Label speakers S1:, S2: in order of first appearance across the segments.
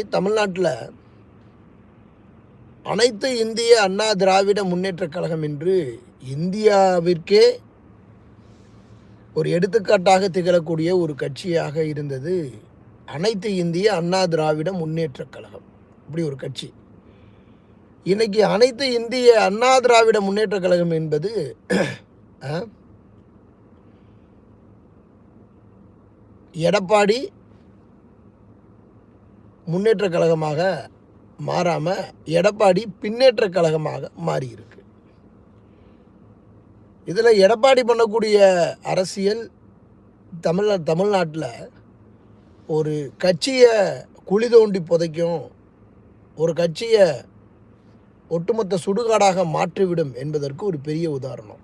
S1: தமிழ்நாட்டில் அனைத்து இந்திய அண்ணா திராவிட முன்னேற்றக் கழகம் என்று இந்தியாவிற்கே ஒரு எடுத்துக்காட்டாக திகழக்கூடிய ஒரு கட்சியாக இருந்தது அனைத்து இந்திய அண்ணா திராவிட முன்னேற்றக் கழகம். இப்படி ஒரு கட்சி. இன்னைக்கு அனைத்து இந்திய அண்ணா திராவிட முன்னேற்றக் கழகம் என்பது எடப்பாடி முன்னேற்ற கழகமாக மாறாமல் எடப்பாடி பின்னேற்ற கழகமாக மாறியிருக்கு. இதில் எடப்பாடி பண்ணக்கூடிய அரசியல் தமிழ் தமிழ்நாட்டில் ஒரு கட்சியை குழி தோண்டி புதைக்கும் ஒரு கட்சியை ஒட்டுமொத்த சுடுகாடாக மாற்றிவிடும் என்பதற்கு ஒரு பெரிய உதாரணம்.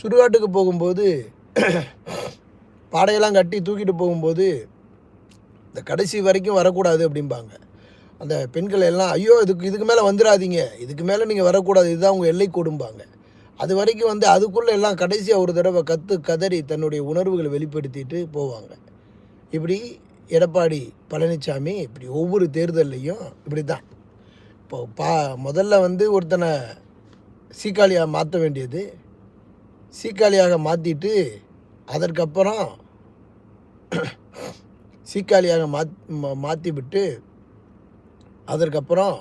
S1: சுடுகாட்டுக்கு போகும்போது பாடையெல்லாம் கட்டி தூக்கிட்டு போகும்போது இந்த கடைசி வரைக்கும் வரக்கூடாது அப்படிம்பாங்க. அந்த பெண்கள் எல்லாம் ஐயோ இதுக்கு இதுக்கு மேலே வந்துடாதீங்க இதுக்கு மேலே நீங்கள் வரக்கூடாது. இதுதான் உங்கள் எல்லை கொடும்பாங்க அது வரைக்கும் வந்து அதுக்குள்ளே எல்லாம் கடைசியாக ஒரு தடவை கற்று கதறி தன்னுடைய உணர்வுகளை வெளிப்படுத்திட்டு போவாங்க. இப்படி எடப்பாடி பழனிசாமி இப்படி ஒவ்வொரு தேர்தல்லையும் இப்படி தான் இப்போ பா முதல்ல வந்து ஒருத்தனை சீக்காளியாக மாற்ற வேண்டியது. சீக்காளியாக மாற்றிட்டு அதற்கப்புறம் சீக்காளியாக மாத் மா- மாற்றி விட்டு அதற்கப்புறம்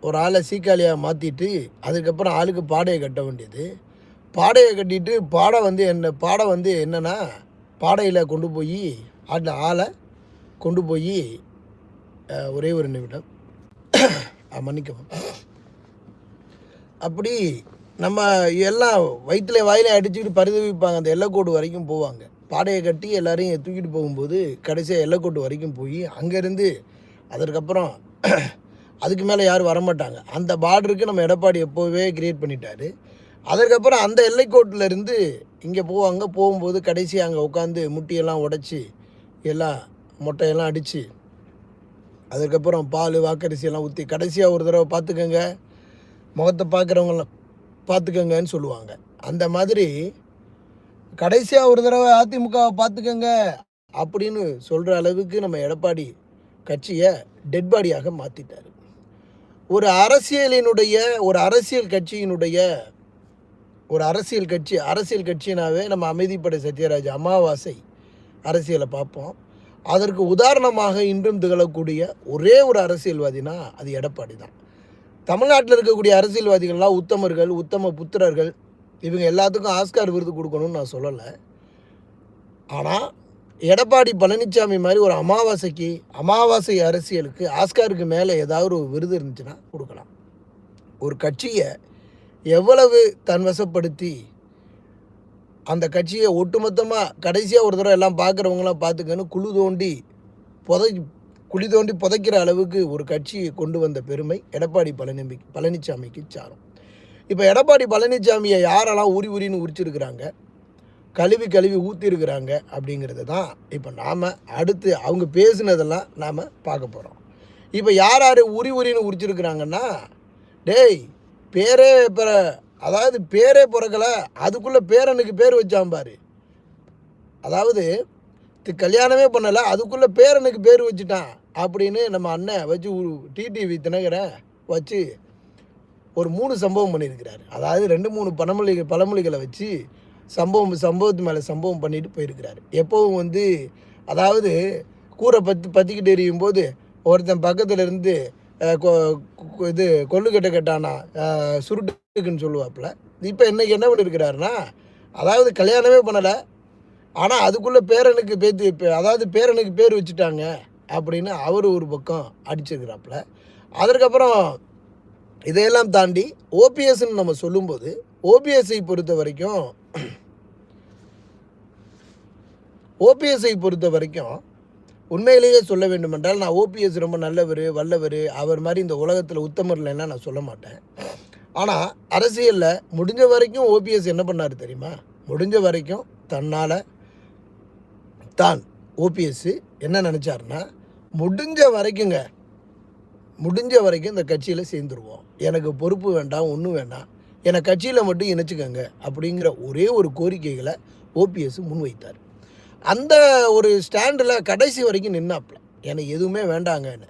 S1: ஒரு ஆளை சீக்காளியாக மாற்றிட்டு அதுக்கப்புறம் ஆளுக்கு பாடையை கட்ட வேண்டியது. பாடையை கட்டிட்டு பாடை வந்து என்ன பாடை வந்து என்னென்னா பாடையில் கொண்டு போய் ஆட்டில் ஆளை கொண்டு போய் ஒரே ஒரு நிமிடம். மன்னிக்கவும். அப்படி நம்ம எல்லாம் வயிற்றுல வாயில அடிச்சுக்கிட்டு பரிதவிப்பாங்க. அந்த எல்லைக்கோடு வரைக்கும் போவாங்க. பாடையை கட்டி எல்லாரையும் தூக்கிட்டு போகும்போது கடைசியாக எல்லைக்கோட்டு வரைக்கும் போய் அங்கேருந்து அதற்கப்புறம் அதுக்கு மேலே யாரும் வரமாட்டாங்க. அந்த பார்டருக்கு நம்ம எடப்பாடி எப்போவே கிரியேட் பண்ணிட்டாரு. அதற்கப்புறம் அந்த எல்லைக்கோட்டிலேருந்து இங்கே போவாங்க போகும்போது கடைசி அங்கே உட்காந்து முட்டியெல்லாம் உடச்சி எல்லாம் மொட்டையெல்லாம் அடித்து அதுக்கப்புறம் பால் வாக்கரிசி எல்லாம் ஊற்றி கடைசியாக ஒரு தடவை பார்த்துக்கோங்க. முகத்தை பார்க்குறவங்களாம் பார்த்துக்கங்கன்னு சொல்லுவாங்க. அந்த மாதிரி கடைசியாக ஒரு தடவை அதிமுகவை பார்த்துக்கங்க அப்படின்னு சொல்கிற அளவுக்கு நம்ம எடப்பாடி கட்சியை டெட் பாடியாக மாற்றிட்டார் ஒரு அரசியலினுடைய ஒரு அரசியல் கட்சியினுடைய ஒரு அரசியல் கட்சி அரசியல் கட்சினாவே நம்ம அமைதிப்படை சத்யராஜ் அமாவாசை அரசியலை பார்ப்போம். அதற்கு உதாரணமாக இன்றும் திகழக்கூடிய ஒரே ஒரு அரசியல்வாதினா அது எடப்பாடி தான். தமிழ்நாட்டில் இருக்கக்கூடிய அரசியல்வாதிகள்லாம் உத்தமர்கள் உத்தம புத்திரர்கள் இவங்க எல்லாத்துக்கும் ஆஸ்கார் விருது கொடுக்கணும்னு நான் சொல்லலை. ஆனால் எடப்பாடி பழனிசாமி மாதிரி ஒரு அமாவாசைக்கு அமாவாசை அரசியலுக்கு ஆஸ்காருக்கு மேலே ஏதாவது ஒரு விருது இருந்துச்சுன்னா கொடுக்கலாம். ஒரு கட்சியை எவ்வளவு தன்வசப்படுத்தி அந்த கட்சியை ஒட்டுமொத்தமாக கடைசியாக ஒரு தடவை எல்லாம் பார்க்குறவங்களாம் பார்த்துக்கன்னு குழு தோண்டி புதை குழி தோண்டி புதைக்கிற அளவுக்கு ஒரு கட்சியை கொண்டு வந்த பெருமை எடப்பாடி பழனி பழனிசாமிக்கு சாரும். இப்போ எடப்பாடி பழனிசாமியை யாரெல்லாம் உரி உரின்னு உரிச்சிருக்கிறாங்க கழுவி கழுவி ஊற்றிருக்கிறாங்க அப்படிங்கிறது தான் இப்போ நாம் அடுத்து அவங்க பேசுனதெல்லாம் நாம் பார்க்க போகிறோம் இப்போ யார் யார் உரி உரின்னு உரிச்சிருக்கிறாங்கன்னா டேய் பேரே பிற அதாவது பேரே பிறக்கல அதுக்குள்ளே பேரனுக்கு பேர் வச்சான் பாரு. அதாவது கல்யாணமே பண்ணலை அதுக்குள்ளே பேரனுக்கு பேர் வச்சுட்டான். அப்படின்னு நம்ம அண்ணன் வச்சு டிடிவி தினகரன் வச்சு ஒரு மூணு சம்பவம் பண்ணியிருக்கிறாரு. அதாவது ரெண்டு மூணு பழமொழி பழமொழிகளை வச்சு சம்பவம் சம்பவத்து மேலே சம்பவம் பண்ணிட்டு போயிருக்கிறாரு. எப்போவும் வந்து அதாவது கூரை பத்து பற்றிக்கிட்டு எரியும் போது ஒருத்தன் பக்கத்தில் இருந்து கொ- இது கொள்ளுக்கட்டை கட்டானா சுருட்டுக்குன்னு சொல்லுவாப்புல. இப்போ இன்றைக்கி என்ன பண்ணியிருக்கிறாருன்னா அதாவது கல்யாணமே பண்ணலை. ஆனால் அதுக்குள்ளே பேரனுக்கு பேத்து பே- அதாவது பேரனுக்கு பேர் வச்சுட்டாங்க. அப்படின்னு அவர் ஒரு பக்கம் அடிச்சிருக்கிறாப்புல. அதற்கப்புறம் இதையெல்லாம் தாண்டி ஓபிஎஸ்ன்னு நம்ம சொல்லும்போது ஓபிஎஸ்ஐ பொறுத்த வரைக்கும் ஓபிஎஸ்ஐ பொறுத்த வரைக்கும் உண்மையிலேயே சொல்ல வேண்டுமென்றால் நான் ஓபிஎஸ் ரொம்ப நல்லவர் வல்லவர் அவர் மாதிரி இந்த உலகத்தில் உத்தமர்லைன்னா நான் சொல்ல மாட்டேன். ஆனால் அரசியலில் முடிஞ்ச வரைக்கும் ஓபிஎஸ் என்ன பண்ணார் தெரியுமா? முடிஞ்ச வரைக்கும் தன்னால் தான் ஓபிஎஸ் என்ன நினச்சாருன்னா முடிஞ்ச வரைக்குங்க முடிஞ்ச வரைக்கும் இந்த கட்சியில் சேர்ந்துருவோம். எனக்கு பொறுப்பு வேண்டாம் ஒன்றும் வேண்டாம். என்னை கட்சியில் மட்டும் இணைச்சிக்கங்க அப்படிங்கிற ஒரே ஒரு கோரிக்கைகளை ஓபிஎஸ் முன்வைத்தார். அந்த ஒரு ஸ்டாண்டில் கடைசி வரைக்கும் நின்னாப்ல எனக்கு எதுவுமே வேண்டாங்கன்னு.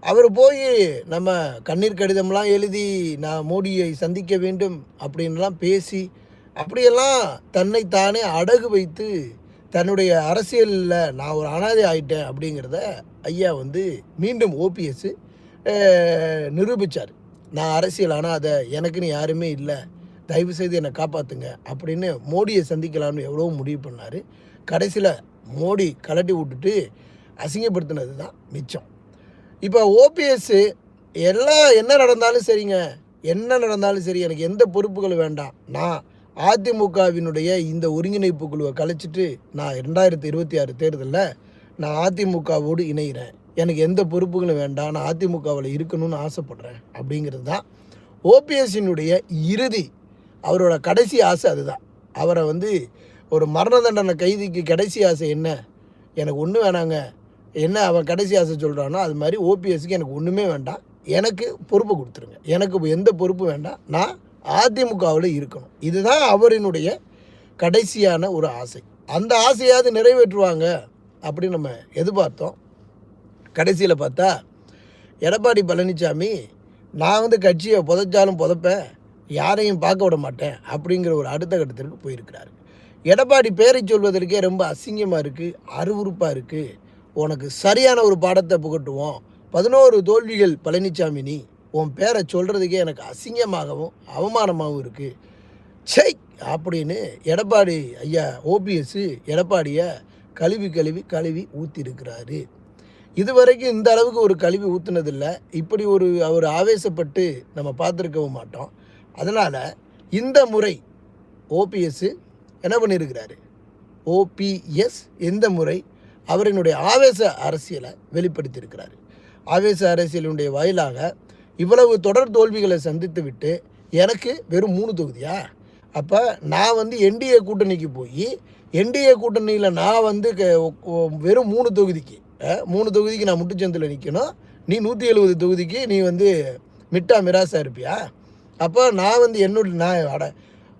S1: அவர் போய் நம்ம கண்ணீர் கடிதம்லாம் எழுதி நான் மோடியை சந்திக்க வேண்டும் அப்படின்லாம் பேசி அப்படியெல்லாம் தன்னை தானே அடகு வைத்து தன்னுடைய அரசியலில் நான் ஒரு அனாதை ஆயிட்டேன் அப்படிங்கிறத ஐயா வந்து மீண்டும் ஓபிஎஸ் நிரூபித்தார் நான் அரசியல் அனாதை எனக்குன்னு யாருமே இல்லை. தயவு செய்து என்னை காப்பாற்றுங்க அப்படின்னு மோடியை சந்திக்கலாம்னு எவ்வளோ முடிவு பண்ணார். கடைசியில் மோடி கலட்டி விட்டுட்டு அசிங்கப்படுத்தினது தான் மிச்சம். இப்போ ஓபிஎஸ்ஸு எல்லாம் என்ன நடந்தாலும் சரிங்க என்ன நடந்தாலும் சரி எனக்கு எந்த பொறுப்புகள் வேண்டாம். நான் அதிமுகவினுடைய இந்த ஒருங்கிணைப்பு குழுவை கலைச்சிட்டு நான் ரெண்டாயிரத்தி இருபத்தி ஆறு தேர்தலில் நான் அதிமுகவோடு இணைகிறேன். எனக்கு எந்த பொறுப்புகளும் வேண்டாம். நான் அதிமுகவில் இருக்கணும்னு ஆசைப்பட்றேன் அப்படிங்கிறது தான் ஓபிஎஸ்ஸினுடைய இறுதி அவரோட கடைசி ஆசை அதுதான். அவரை வந்து ஒரு மரண தண்டனை கைதிக்கு கடைசி ஆசை என்ன? எனக்கு ஒன்றும் வேணாங்க. என்ன அவன் கடைசி ஆசை சொல்கிறானோ அது மாதிரி ஓபிஎஸ்க்கு எனக்கு ஒன்றுமே வேண்டாம். எனக்கு பொறுப்பு கொடுத்துருங்க. எனக்கு எந்த பொறுப்பு வேண்டாம். நான் அதிமுகவில் இருக்கணும். இதுதான் அவரினுடைய கடைசியான ஒரு ஆசை. அந்த ஆசையாவது நிறைவேற்றுவாங்க அப்படின்னு நம்ம எதிர்பார்த்தோம். கடைசியில் பார்த்தா எடப்பாடி பழனிசாமி நான் வந்து கட்சியை புதைச்சாலும் புதைப்பேன் யாரையும் பார்க்க விட மாட்டேன் அப்படிங்கிற ஒரு அடுத்த கட்டத்திற்கு போயிருக்கிறாரு. எடப்பாடி பேரை சொல்வதற்கே ரொம்ப அசிங்கமாக இருக்குது அருவருப்பாக இருக்குது உனக்கு சரியான ஒரு பாடத்தை புகட்டுவோம். பதினோரு தோல்விகள் பழனிசாமி நீ. உன் பேரை சொல்கிறதுக்கே எனக்கு அசிங்கமாகவும் அவமானமாகவும் இருக்குது சை அப்படின்னு எடப்பாடி ஐயா ஓபிஎஸ் எடப்பாடியை கழுவி கழுவி கழுவி ஊற்றிருக்கிறாரு இதுவரைக்கும் இந்த அளவுக்கு ஒரு கழுவி ஊற்றுனதில்லை இப்படி ஒரு அவர் ஆவேசப்பட்டு நம்ம பார்த்துருக்கவும் மாட்டோம். அதனால் இந்த முறை ஓபிஎஸ் என்ன பண்ணியிருக்கிறாரு ஓபிஎஸ் இந்த முறை அவரினுடைய ஆவேச அரசியலை வெளிப்படுத்தியிருக்கிறாரு. ஆவேச அரசியலினுடைய வாயிலாக இவ்வளவு தொடர் தோல்விகளை சந்தித்து விட்டு எனக்கு வெறும் மூணு தொகுதியா? அப்போ நான் வந்து என்டிஏ கூட்டணிக்கு போய் என்டிஏ கூட்டணியில் நான் வந்து வெறும் மூணு தொகுதிக்கு மூணு தொகுதிக்கு நான் முட்டுச்சந்தில் நிற்கணும் நீ நூற்றி எழுபது தொகுதிக்கு நீ வந்து மிட்டா மிராசா இருப்பியா? அப்போ நான் வந்து என்னோட நான் அட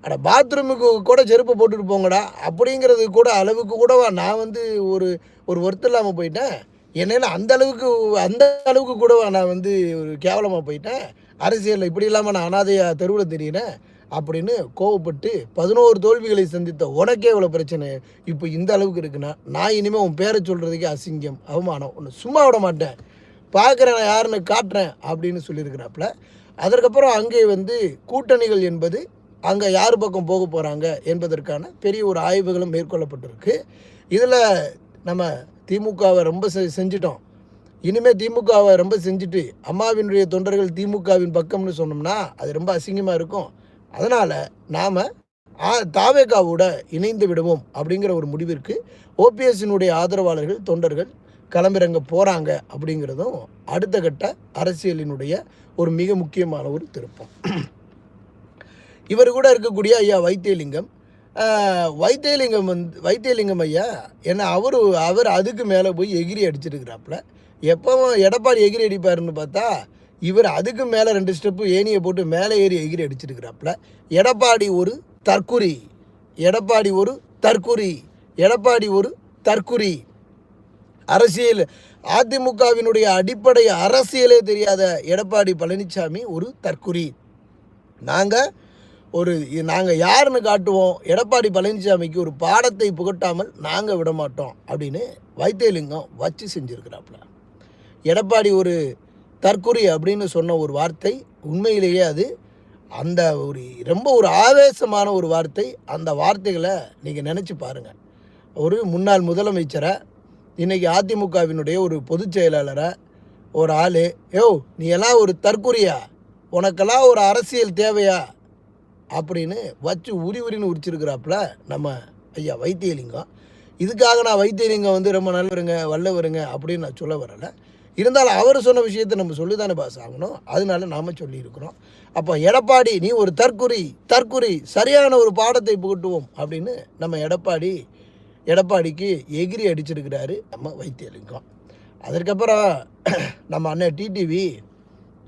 S1: அட பாத்ரூமுக்கு கூட செருப்பு போட்டுட்டு போங்கடா. அப்படிங்கிறது கூட அளவுக்கு கூடவா நான் வந்து ஒரு ஒரு ஒர்த்து இல்லாமல் போயிட்டேன்? என்னென்ன அந்த அளவுக்கு அந்த அளவுக்கு கூட நான் வந்து ஒரு கேவலமாக போயிட்டேன். அரசியலில் இப்படி இல்லாமல் நான் அனாதையாக தெருவில் தெரியினேன் அப்படின்னு கோவப்பட்டு பதினோரு தோல்விகளை சந்தித்த உனக்கே இவ்வளோ பிரச்சனை. இப்போ இந்த அளவுக்கு இருக்குன்னா நான் இனிமேல் உன் பேரை சொல்கிறதுக்கே அசிங்கம் அவமானம் ஒன்று சும்மா விட மாட்டேன். பார்க்குறேன் நான் யாருன்னு காட்டுறேன் அப்படின்னு சொல்லியிருக்கிறாப்புல. அதற்கப்புறம் அங்கே வந்து கூட்டணிகள் என்பது அங்கே யார் பக்கம் போக போகிறாங்க என்பதற்கான பெரிய ஒரு ஆய்வுகளும் மேற்கொள்ளப்பட்டிருக்கு. இதில் நம்ம திமுகவை ரொம்ப செ செஞ்சிட்டோம். இனிமேல் திமுகவை ரொம்ப செஞ்சுட்டு அம்மாவினுடைய தொண்டர்கள் திமுகவின் பக்கம்னு சொன்னோம்னா அது ரொம்ப அசிங்கமாக இருக்கும். அதனால் நாம் தாவேகாவோட இணைந்து விடுவோம் அப்படிங்கிற ஒரு முடிவிற்கு ஓபிஎஸ்ஸினுடைய ஆதரவாளர்கள் தொண்டர்கள் களமிறங்க போகிறாங்க அப்படிங்கிறதும் அடுத்த கட்ட அரசியலினுடைய ஒரு மிக முக்கியமான ஒரு திருப்பம். இவர் கூட இருக்கக்கூடிய ஐயா வைத்தியலிங்கம் வைத்தியலிங்கம் வந்து வைத்தியலிங்கம் ஐயா ஏன்னா அவர் அவர் அதுக்கு மேலே போய் எகிரி அடிச்சிருக்கிறாப்புல. எப்போவும் எடப்பாடி எகிரி அடிப்பாருன்னு பார்த்தா இவர் அதுக்கு மேலே ரெண்டு ஸ்டெப்பு ஏணியை போட்டு மேலே ஏறி எகிரி அடிச்சிருக்கிறாப்புல. எடப்பாடி ஒரு தற்குறி. எடப்பாடி ஒரு தற்குறி. எடப்பாடி ஒரு தற்குறி. அரசியல் அதிமுகவினுடைய அடிப்படை அரசியலே தெரியாத எடப்பாடி பழனிசாமி ஒரு தற்குறி. நாங்கள் ஒரு நாங்கள் யாருன்னு காட்டுவோம். எடப்பாடி பழனிசாமிக்கு ஒரு பாடத்தை புகட்டாமல் நாங்கள் விட மாட்டோம் அப்படின்னு வைத்தியலிங்கம் வச்சு செஞ்சுருக்கிறாப்புல. எடப்பாடி ஒரு தற்கொலை அப்படின்னு சொன்ன ஒரு வார்த்தை உண்மையிலேயே அது. அந்த ஒரு ரொம்ப ஒரு ஆவேசமான ஒரு வார்த்தை. அந்த வார்த்தைகளை நீங்கள் நினச்சி பாருங்கள் ஒரு முன்னாள் முதலமைச்சரை இன்றைக்கி அதிமுகவினுடைய ஒரு பொதுச் செயலாளரை ஒரு ஆள் யோ நீ எல்லாம் ஒரு தற்கொலையா? உனக்கெல்லாம் ஒரு அரசியல் தேவையா? அப்படின்னு வச்சு உரி உரின்னு உரிச்சிருக்கிறாப்புல நம்ம ஐயா வைத்தியலிங்கம். இதுக்காக நான் வைத்தியலிங்கம் வந்து ரொம்ப நல்லவருங்க வல்லவருங்க அப்படின்னு நான் சொல்ல வரலை. இருந்தாலும் அவர் சொன்ன விஷயத்தை நம்ம சொல்லி தானே பாஸ் ஆகணும். அதனால நாம் சொல்லியிருக்கிறோம். அப்போ எடப்பாடி நீ ஒரு தற்குறி தற்குறி சரியான ஒரு பாடத்தை புகட்டுவோம் அப்படின்னு நம்ம எடப்பாடி எடப்பாடிக்கு எகிரி அடிச்சிருக்கிறாரு நம்ம வைத்தியலிங்கம். அதற்கப்புறம் நம்ம அண்ணன் டிடிவி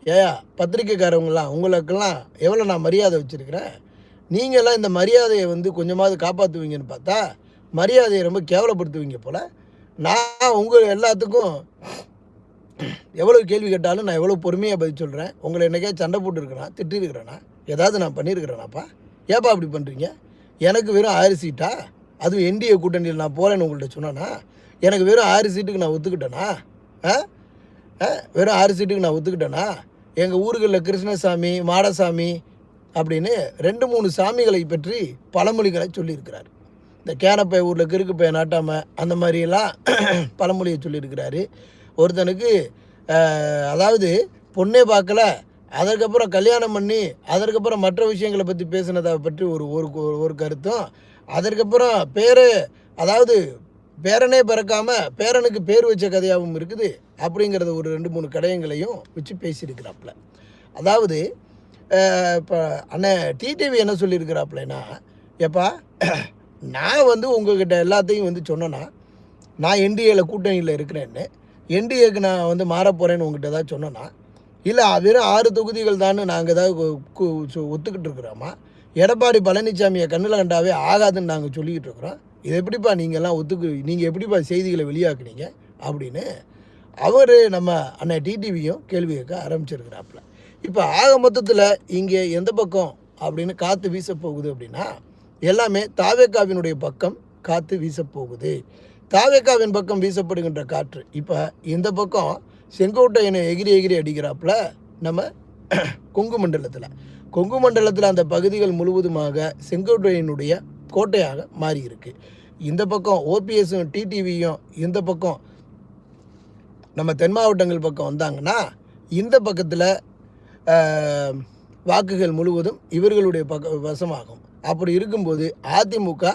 S1: ஏயா பத்திரிக்கைக்காரவங்களாம் உங்களுக்கெல்லாம் எவ்வளோ நான் மரியாதை வச்சுருக்கிறேன்? நீங்களாம் இந்த மரியாதையை வந்து கொஞ்சமாவது காப்பாற்றுவீங்கன்னு பார்த்தா மரியாதையை ரொம்ப கேவலப்படுத்துவீங்க போல். நான் உங்கள் எல்லாத்துக்கும் எவ்வளோ கேள்வி கேட்டாலும் நான் எவ்வளோ பொறுமையாக பதில் சொல்கிறேன் உங்களை என்னைக்கே சண்டை போட்டுருக்கிறேன் திட்டிருக்கிறேனா ஏதாவது நான் பண்ணியிருக்கிறேனாப்பா ஏப்பா அப்படி பண்ணுறீங்க எனக்கு வெறும் ஆறு சீட்டா? அதுவும் என்டிஏ கூட்டணியில் நான் போகிறேன்னு உங்கள்கிட்ட சொன்னேன்னா எனக்கு வெறும் ஆறு சீட்டுக்கு நான் ஒத்துக்கிட்டேனா? ஆ? வெறும் ஆறு சீட்டுக்கு நான் ஒத்துக்கிட்டேன்னா எங்கள் ஊர்களில் கிருஷ்ணசாமி மாடசாமி அப்படின்னு ரெண்டு மூணு சாமிகளை பற்றி பழமொழிகளை சொல்லியிருக்கிறார். இந்த கேனப்பை ஊரில் கிறுக்கு நாட்டாமல் நாட்டாம அந்த மாதிரியெல்லாம் பழமொழியை சொல்லியிருக்கிறாரு. ஒருத்தனுக்கு அதாவது பொண்ணே பார்க்கல அதற்கப்புறம் கல்யாணம் பண்ணி அதற்கப்புறம் மற்ற விஷயங்களை பற்றி பேசினதை பற்றி ஒரு ஒரு ஒரு கருத்தும் அதற்கப்புறம் பேர் அதாவது பேரனே பிறக்காமல் பேரனுக்கு பேர் வச்ச கதையாகவும் இருக்குது. அப்படிங்கிறத ஒரு ரெண்டு மூணு கடையங்களையும் வச்சு பேசியிருக்கிறாப்புல. அதாவது இப்போ அண்ணன் டிடிவி என்ன சொல்லியிருக்கிறாப்புலன்னா எப்பா நான் வந்து உங்ககிட்ட எல்லாத்தையும் வந்து சொன்னேன்னா நான் என்டிஏல கூட்டணியில் இருக்கிறேன்னு என்டிஏக்கு நான் வந்து மாறப்போகிறேன்னு உங்ககிட்ட ஏதாவது சொன்னேன்னா இல்லை வெறும் ஆறு தொகுதிகள் தான் நாங்கள் ஏதாவது ஒத்துக்கிட்டு இருக்கிறோமா? எடப்பாடி பழனிசாமியை கண்ணில் கண்டாவே ஆகாதுன்னு நாங்கள் சொல்லிக்கிட்டு இருக்கிறோம். இது எப்படிப்பா நீங்கள்லாம் ஒத்துக்கு நீங்கள் எப்படிப்பா செய்திகளை வெளியாக்குனீங்க? அப்படின்னு அவர் நம்ம அண்ணன் டிடிவியும் கேள்வி கேட்க ஆரம்பிச்சிருக்கிறாப்புல. இப்போ ஆக மொத்தத்தில் இங்கே எந்த பக்கம் அப்படின்னு காற்று வீச போகுது அப்படின்னா எல்லாமே தாவேக்காவினுடைய பக்கம் காற்று வீச போகுது. தாவேக்காவின் பக்கம் வீசப்படுகின்ற காற்று. இப்போ இந்த பக்கம் செங்கோட்டையனை எகிரி எகிரி அடிக்கிறாப்புல நம்ம கொங்கு மண்டலத்தில். கொங்கு மண்டலத்தில் அந்த பகுதிகள் முழுவதுமாக செங்கோட்டையனுடைய கோட்டையாக மாறி இருக்கு இந்த பக்கம் ஓபிஎஸும் டிடிவியும் இந்த பக்கம் நம்ம தென் மாவட்டங்கள் பக்கம் வந்தாங்கன்னா இந்த பக்கத்தில் வாக்குகள் முழுவதும் இவர்களுடைய பக்க வசமாகும். அப்படி இருக்கும்போது அதிமுக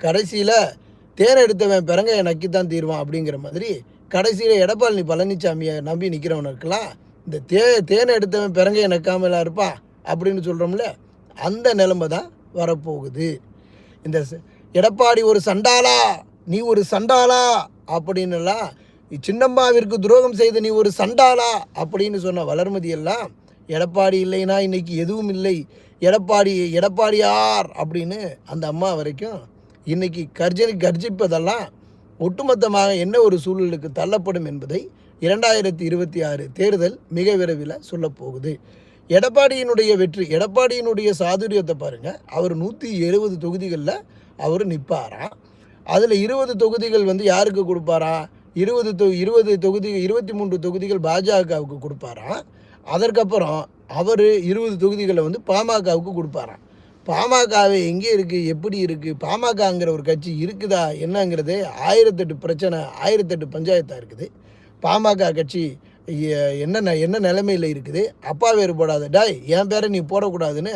S1: கடைசியில் தேன் எடுத்தவன் பிறங்கையை நக்கித்தான் தீர்வான் அப்படிங்கிற மாதிரி கடைசியில் எடப்பாடி பழனிசாமியை நம்பி நிற்கிறவனுக்கெல்லாம் இந்த தே தேனை எடுத்தவன் பிறங்கையை நக்காமலாம் இருப்பான் அப்படின்னு சொல்கிறோம்ல அந்த நிலைமை தான் வரப்போகுது. இந்த எடப்பாடி ஒரு சண்டாளா நீ ஒரு சண்டாளா அப்படின்னுலாம் சின்னம்மாவிற்கு துரோகம் செய்த நீ ஒரு சண்டாளா? அப்படின்னு சொன்ன வளர்மதி எல்லாம் எடப்பாடி இல்லைன்னா இன்னைக்கு எதுவும் இல்லை. எடப்பாடி எடப்பாடியார் அப்படின்னு அந்த அம்மா வரைக்கும் இன்னைக்கு கர்ஜனி கர்ஜிப்பதெல்லாம் ஒட்டுமொத்தமாக என்ன ஒரு சூழலுக்கு தள்ளப்படும் என்பதை இரண்டாயிரத்தி இருபத்தி ஆறு தேர்தல் மிக விரைவில் சொல்லப்போகுது எடப்பாடியினுடைய வெற்றி எடப்பாடியினுடைய சாதுரியத்தை பாருங்கள் அவர் நூற்றி எழுபது தொகுதிகளில் அவர் நிற்பாராம் அதில் இருபது தொகுதிகள் வந்து யாருக்கு கொடுப்பாரா? இருபது தொ இருபது தொகுதி இருபத்தி மூன்று தொகுதிகள் பாஜகவுக்கு கொடுப்பாராம். அதற்கப்புறம் அவர் இருபது தொகுதிகளை வந்து பாமகவுக்கு கொடுப்பாராம். பாமகவை எங்கே இருக்குது எப்படி இருக்குது பாமகங்கிற ஒரு கட்சி இருக்குதா என்னங்கிறது ஆயிரத்தெட்டு பிரச்சனை ஆயிரத்தெட்டு பஞ்சாயத்தாக இருக்குது. பாமக கட்சி என்ன என்ன நிலைமையில் இருக்குது அப்பா வேறு போடாத டாய் என் பேரை நீ போடக்கூடாதுன்னு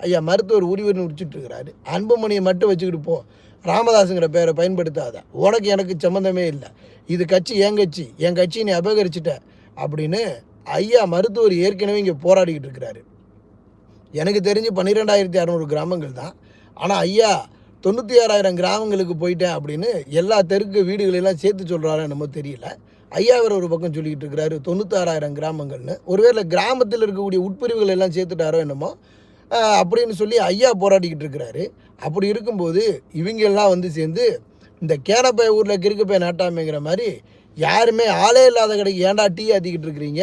S1: ஐயா மருத்துவர் உரிவர்னு உடிச்சிட்ருக்கிறாரு அன்புமணியை மட்டும் வச்சுக்கிட்டு போ ராமதாஸுங்கிற பேரை பயன்படுத்தாத உனக்கு எனக்கு சம்மந்தமே இல்லை. இது கட்சி என் கட்சி என் கட்சியை நீ அபகரிச்சிட்ட அப்படின்னு ஐயா மருத்துவர் ஏற்கனவே இங்கே போராடிக்கிட்டு இருக்கிறாரு. எனக்கு தெரிஞ்சு பன்னிரெண்டாயிரத்தி அறநூறு கிராமங்கள் தான். ஆனால் ஐயா தொண்ணூற்றி ஆறாயிரம் கிராமங்களுக்கு போயிட்டேன் அப்படின்னு எல்லா தெருக்கு வீடுகளெல்லாம் சேர்த்து சொல்கிறாரா என்னமோ தெரியல. ஐயா அவர் ஒரு பக்கம் சொல்லிக்கிட்டு இருக்கிறாரு தொண்ணூத்தாறாயிரம் கிராமங்கள்னு. ஒருவேளை கிராமத்தில் இருக்கக்கூடிய உட்பிரிவுகள் எல்லாம் சேர்த்துட்டாரோ என்னமோ அப்படின்னு சொல்லி ஐயா போராடிக்கிட்டு இருக்கிறாரு. அப்படி இருக்கும்போது இவங்கெல்லாம் வந்து சேர்ந்து இந்த கேனப்பை ஊரில் கிறுக்கப்பை நாட்டாமைங்கிற மாதிரி யாருமே ஆளே இல்லாத கடைக்கு ஏன்டா டீ ஆற்றிக்கிட்டு இருக்கிறீங்க?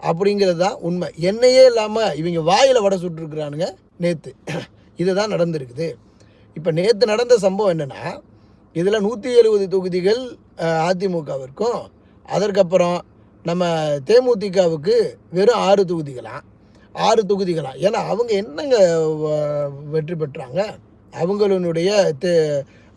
S1: அப்படிங்கிறது தான் உண்மை. என்னையே இல்லாமல் இவங்க வாயில் வடை சுட்டுருக்குறானுங்க நேற்று இதுதான் நடந்திருக்குது. இப்போ நேற்று நடந்த சம்பவம் என்னென்னா இதில் நூற்றி எழுபது தொகுதிகள் அதிமுகவிற்கும் அதற்கப்புறம் நம்ம தேமுதிகவுக்கு வெறும் ஆறு தொகுதிகளாம் ஆறு தொகுதிகளாம் ஏன்னா அவங்க என்னங்க வ- வெற்றி பெற்றாங்க? அவங்களுடைய தே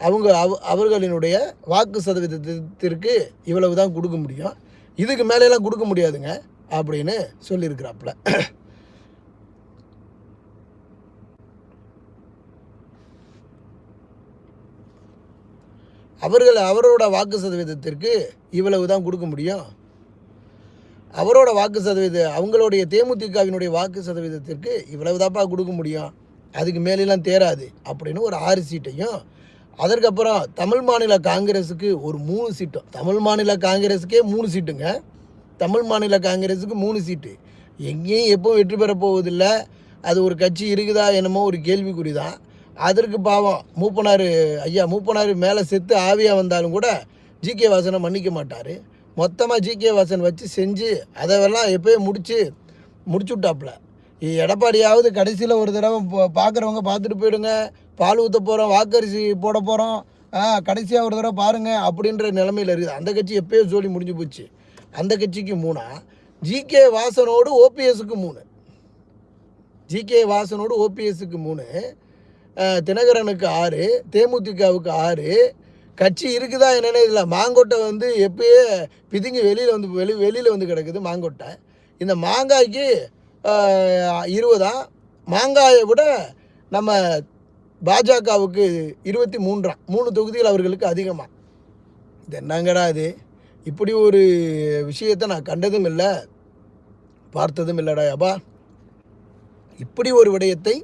S1: அவங்க அவ அவர்களினுடைய வாக்கு சதவீதத்திற்கு இவ்வளவு தான் கொடுக்க முடியும். இதுக்கு மேலெல்லாம் கொடுக்க முடியாதுங்க அப்படின்னு சொல்லியிருக்கிறாப்புல. அவர்கள் அவரோட வாக்கு சதவீதத்திற்கு இவ்வளவு தான் கொடுக்க முடியும். அவரோட வாக்கு சதவீத அவங்களுடைய தேமுதிகவினுடைய வாக்கு சதவீதத்திற்கு இவ்வளவு தான்ப்பா கொடுக்க முடியும். அதுக்கு மேலெல்லாம் தேராது அப்படின்னு ஒரு ஆறு சீட்டையும் அதற்கப்புறம் தமிழ் மாநில காங்கிரஸுக்கு ஒரு மூணு சீட்டும் தமிழ் மாநில காங்கிரஸுக்கே மூணு சீட்டுங்க. தமிழ் மாநில காங்கிரஸுக்கு மூணு சீட்டு. எங்கேயும் எப்போ வெற்றி பெற போவதில்லை. அது ஒரு கட்சி இருக்குதா என்னமோ ஒரு கேள்விக்குறி தான் அதற்கு பாவம் மூப்பனார் ஐயா மூப்பனார் மேலே செத்து ஆவியாக வந்தாலும் கூட ஜிகே வாசனை மன்னிக்க மாட்டார். மொத்தமாக ஜிகே வாசன் வச்சு செஞ்சு அதெல்லாம் எப்போயே முடித்து முடிச்சு விட்டாப்புல எடப்பாடியாவது கடைசியில் ஒரு தடவை பார்க்குறவங்க பார்த்துட்டு போயிடுங்க. பால் ஊற்ற போகிறோம் வாக்கரிசி போட போகிறோம் கடைசியாக ஒரு தடவை பாருங்கள் அப்படின்ற நிலமையில் இருக்குது. அந்த கட்சி எப்பயோ சொல்லி முடிஞ்சு போச்சு. அந்த கட்சிக்கு மூணா ஜிகே வாசனோடு ஓபிஎஸ்க்கு மூணு. ஜிகே வாசனோடு ஓபிஎஸ்க்கு மூணு. தினகரனுக்கு ஆறு தேமுதிகவுக்கு ஆறு. கட்சி இருக்குதா என்னென்ன இதில் மாங்கொட்டை வந்து எப்பயே பிதுங்கி வெளியில் வந்து வெளி வெளியில் வந்து கிடக்குது மாங்கொட்டை. இந்த மாங்காய்க்கு இருபதாம் மாங்காயை விட நம்ம பாஜகவுக்கு இருபத்தி மூன்றாம் மூணு தொகுதிகள் அவர்களுக்கு அதிகமாக இது என்னங்கடா இது? இப்படி ஒரு விஷயத்தை நான் கண்டதும் இல்லை. பார்த்ததும் இல்லைடா அப்பா இப்படி ஒரு விடயத்தை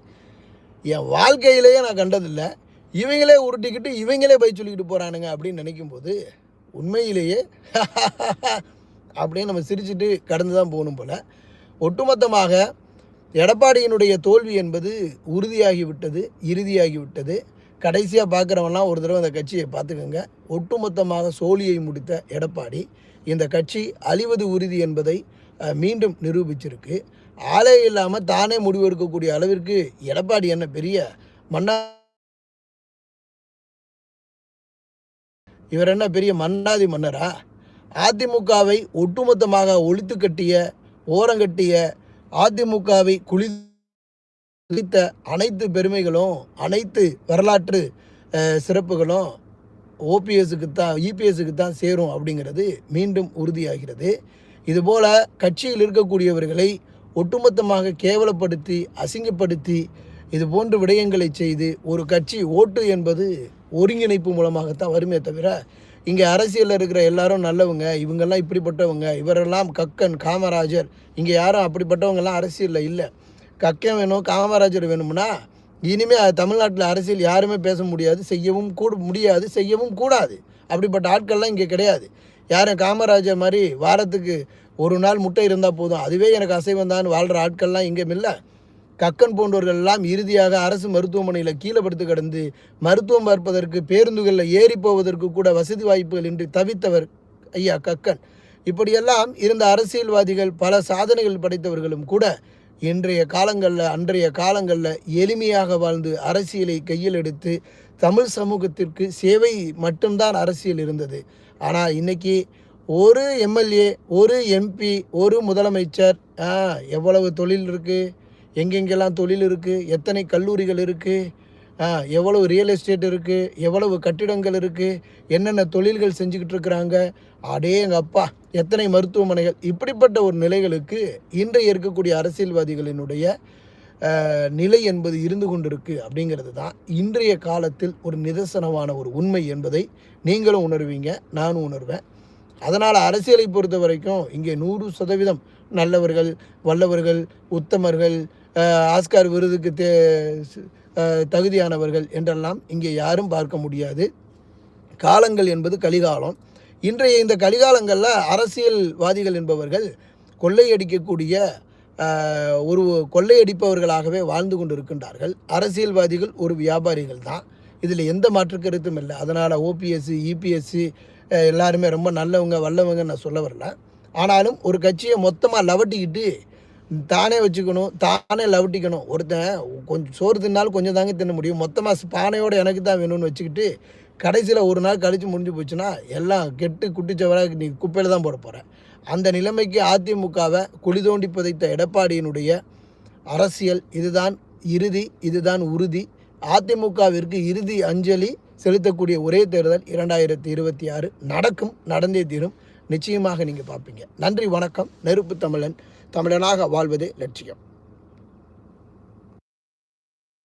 S1: என் வாழ்க்கையிலேயே நான் கண்டதில்லை. இவங்களே உருட்டிக்கிட்டு இவங்களே பயிர் சொல்லிக்கிட்டு போகிறானுங்க அப்படின்னு நினைக்கும் போது உண்மையிலேயே அப்படியே நம்ம சிரிச்சிட்டு கடந்து தான் போகணும் போல். ஒட்டுமொத்தமாக எடப்பாடியினுடைய தோல்வி என்பது உறுதியாகிவிட்டது இறுதியாகிவிட்டது. இறுதியாகி விட்டது கடைசியாக பார்க்குறவெல்லாம் ஒரு தடவை அந்த கட்சியை பார்த்துக்கோங்க. ஒட்டுமொத்தமாக சோழியை முடித்த எடப்பாடி இந்த கட்சி அழிவது உறுதி என்பதை மீண்டும் நிரூபிச்சிருக்கு. ஆளே இல்லாமல் தானே முடிவெடுக்கக்கூடிய அளவிற்கு எடப்பாடி என்ன பெரிய மன்னா இவர் என்ன பெரிய மன்னாதி மன்னரா? அதிமுகவை ஒட்டுமொத்தமாக ஒழித்து கட்டிய ஓரங்கட்டிய அதிமுகவை குளி குளித்த அனைத்து பெருமைகளும் அனைத்து வரலாற்று சிறப்புகளும் ஓபிஎஸுக்கு தான் இபிஎஸுக்கு தான் சேரும் அப்படிங்கிறது மீண்டும் உறுதியாகிறது. இதுபோல் கட்சியில் இருக்கக்கூடியவர்களை ஒட்டுமொத்தமாக கேவலப்படுத்தி அசிங்கப்படுத்தி இது போன்ற விடயங்களை செய்து ஒரு கட்சி ஓட்டு என்பது ஒருங்கிணைப்பு மூலமாகத்தான் வருமே தவிர இங்கே அரசியலில் இருக்கிற எல்லாரும் நல்லவங்க இவங்கெல்லாம் இப்படிப்பட்டவங்க இவரெல்லாம் கக்கன் காமராஜர் இங்கே யாரும் அப்படிப்பட்டவங்கெல்லாம் அரசியலில் இல்லை. கக்கன் வேணும் காமராஜர் வேணும்னா இனிமேல் தமிழ்நாட்டில் அரசியல் யாருமே பேச முடியாது செய்யவும் கூட முடியாது செய்யவும் கூடாது. அப்படிப்பட்ட ஆட்கள்லாம் இங்கே கிடையாது. யாரும் காமராஜர் மாதிரி வாரத்துக்கு ஒரு நாள் முட்டை இருந்தால் போதும். அதுவே எனக்கு அசைவம் தான் வாழ்கிற ஆட்கள்லாம் இங்கே இல்லை. கக்கன் போன்றவர்கள் எல்லாம் இறுதியாக அரசு மருத்துவமனையில் கீழப்படுத்து கடந்து கிடந்து மருத்துவம் பார்ப்பதற்கு பேருந்துகளில் ஏறி போவதற்கு கூட வசதி வாய்ப்புகள் இன்றி தவித்தவர் ஐயா கக்கன். இப்படியெல்லாம் இருந்த அரசியல்வாதிகள் பல சாதனைகள் படைத்தவர்களும் கூட இன்றைய காலங்களில் அன்றைய காலங்களில் எளிமையாக வாழ்ந்து அரசியலை கையில் எடுத்து தமிழ் சமூகத்திற்கு சேவை மட்டும்தான் அரசியல் இருந்தது. ஆனால் இன்னைக்கு ஒரு எம்எல்ஏ ஒரு எம்பி ஒரு முதலமைச்சர் எவ்வளவு தொழில் இருக்குது எங்கெங்கெல்லாம் தொழில் இருக்குது எத்தனை கல்லூரிகள் இருக்குது எவ்வளவு ரியல் எஸ்டேட் இருக்குது எவ்வளவு கட்டிடங்கள் இருக்குது என்னென்ன தொழில்கள் செஞ்சுக்கிட்டு இருக்கிறாங்க அடே எங்கள் அப்பா எத்தனை மருத்துவமனைகள் இப்படிப்பட்ட ஒரு நிலைகளுக்கு இன்றைய இருக்கக்கூடிய அரசியல்வாதிகளினுடைய நிலை என்பது இருந்து கொண்டிருக்கு அப்படிங்கிறது தான் இன்றைய காலத்தில் ஒரு நிதர்சனமான ஒரு உண்மை என்பதை நீங்களும் உணர்வீங்க நானும் உணர்வேன். அதனால் அரசியலை பொறுத்த வரைக்கும் இங்கே நூறு சதவீதம் நல்லவர்கள் வல்லவர்கள் உத்தமர்கள் ஆஸ்கார் விருதுக்கு தே தகுதியானவர்கள் என்றெல்லாம் இங்கே யாரும் பார்க்க முடியாது. காலங்கள் என்பது கலிகாலம். இன்றைய இந்த கலிகாலங்களில் அரசியல்வாதிகள் என்பவர்கள் கொள்ளையடிக்கக்கூடிய ஒரு கொள்ளையடிப்பவர்களாகவே வாழ்ந்து கொண்டு இருக்கின்றார்கள் அரசியல்வாதிகள் ஒரு வியாபாரிகள் தான். இதில் எந்த மாற்று கருத்தும் இல்லை. அதனால் ஓபிஎஸ்சி இபிஎஸ்சி எல்லாருமே ரொம்ப நல்லவங்க வல்லவங்க நான் சொல்ல வரல. ஆனாலும் ஒரு கட்சியை மொத்தமாக லவட்டிக்கிட்டு தானே வச்சுக்கணும் தானே லவட்டிக்கணும். ஒருத்தன் கொஞ்சம் சோறு தின்னாலும் கொஞ்சம் தாங்க தின்ன முடியும். மொத்தமாக பானையோட எனக்கு தான் வேணும்னு வச்சுக்கிட்டு கடைசியில் ஒரு நாள் கழித்து முடிஞ்சு போச்சுன்னா எல்லாம் கெட்டு குட்டிச்சவராக நீ குப்பையில் தான் போட போகிறேன் அந்த நிலைமைக்கு அதிமுகவை குழி தோண்டி புதைத்த எடப்பாடியினுடைய அரசியல் இதுதான் இறுதி இதுதான் உறுதி. அதிமுகவிற்கு இறுதி அஞ்சலி செலுத்தக்கூடிய ஒரே தேர்தல் இரண்டாயிரத்தி இருபத்தி ஆறு. நடக்கும் நடந்தே தீரும். நிச்சயமாக நீங்கள் பார்ப்பீங்க. நன்றி வணக்கம். நெருப்பு தமிழன். தமிழனாக வாழ்வதே லட்சியம்.